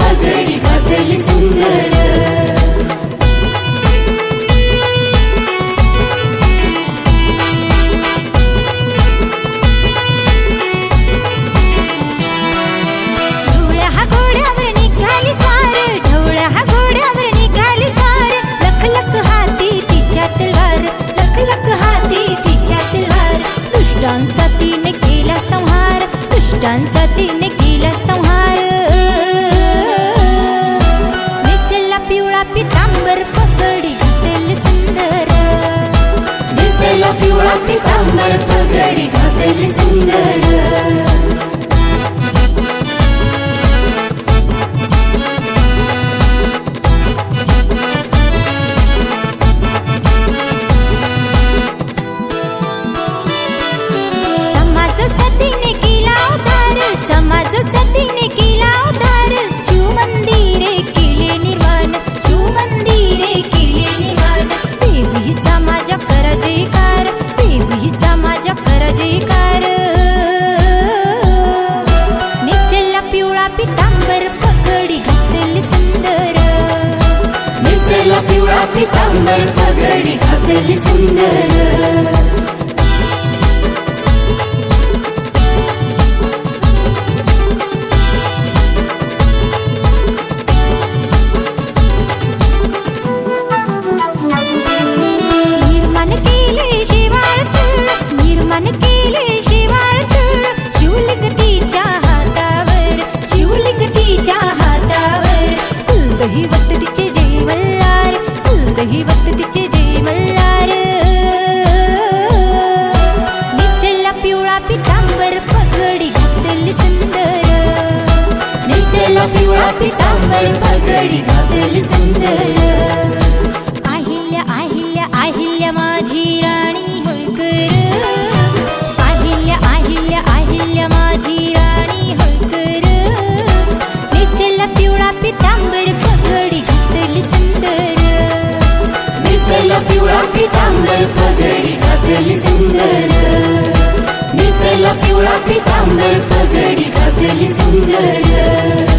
पगडी घातली सुंदर ढवळ्या हा घोड्यावर निघाली स्वार ढवळ्या हा घोड्यावर निघाली स्वार. लख लख हाती तिच्या तलवार लख लख हाती तिच्या तलवार दुष्टांचा तिने केला संहार दुष्टांचा तिने पितांबर पकडी दिसेल सुंदर. दिसेल पिवळा पितांबर पिवळा पितांबर पगडी घातली पितांबर पगडी घातली सुंदर. अहिल्या अहिल्या अहिल्या माझी राणी होळकर अहिल्या अहिल्या अहिल्या माझी राणी होळकर निसेला पिवळा पितांबर पगडी घातली सुंदर. निसला पिवळा पितांबर पगडी घातली सुंदर. पिवळा पितांबर पगडी घातली सुंदर.